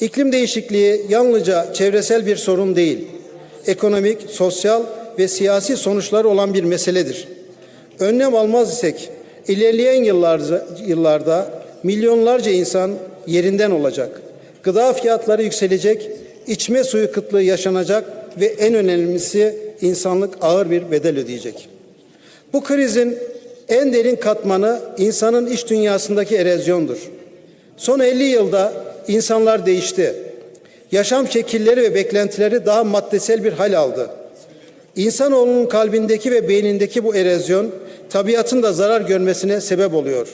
İklim değişikliği yalnızca çevresel bir sorun değil, ekonomik, sosyal ve siyasi sonuçları olan bir meseledir. Önlem almaz isek ilerleyen yıllarda, yıllarda milyonlarca insan yerinden olacak. Gıda fiyatları yükselecek, içme suyu kıtlığı yaşanacak ve en önemlisi insanlık ağır bir bedel ödeyecek. Bu krizin en derin katmanı insanın iç dünyasındaki erozyondur. Son 50 yılda insanlar değişti. Yaşam şekilleri ve beklentileri daha maddesel bir hal aldı. İnsanoğlunun kalbindeki ve beynindeki bu erozyon tabiatın da zarar görmesine sebep oluyor.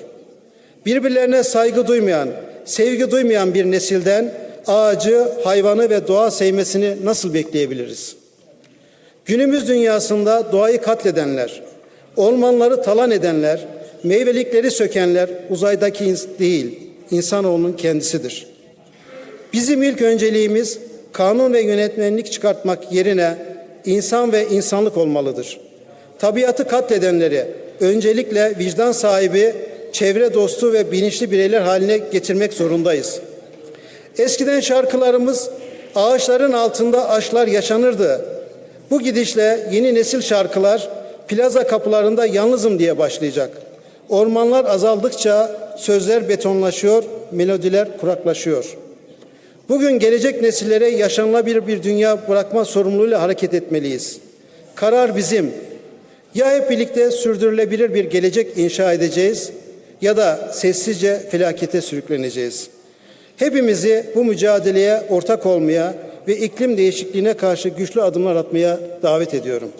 Birbirlerine saygı duymayan, sevgi duymayan bir nesilden ağacı, hayvanı ve doğa sevmesini nasıl bekleyebiliriz? Günümüz dünyasında doğayı katledenler, ormanları talan edenler, meyvelikleri sökenler uzaydaki ins- değil, insanoğlunun kendisidir. Bizim ilk önceliğimiz kanun ve yönetmenlik çıkartmak yerine insan ve insanlık olmalıdır. Tabiatı katledenleri öncelikle vicdan sahibi, çevre dostu ve bilinçli bireyler haline getirmek zorundayız. Eskiden şarkılarımız ağaçların altında aşklar yaşanırdı. Bu gidişle yeni nesil şarkılar plaza kapılarında yalnızım diye başlayacak. Ormanlar azaldıkça sözler betonlaşıyor, melodiler kuraklaşıyor. Bugün gelecek nesillere yaşanılabilir bir dünya bırakma sorumluluğuyla hareket etmeliyiz. Karar bizim. Ya hep birlikte sürdürülebilir bir gelecek inşa edeceğiz ya da sessizce felakete sürükleneceğiz. Hepimizi bu mücadeleye ortak olmaya ve iklim değişikliğine karşı güçlü adımlar atmaya davet ediyorum.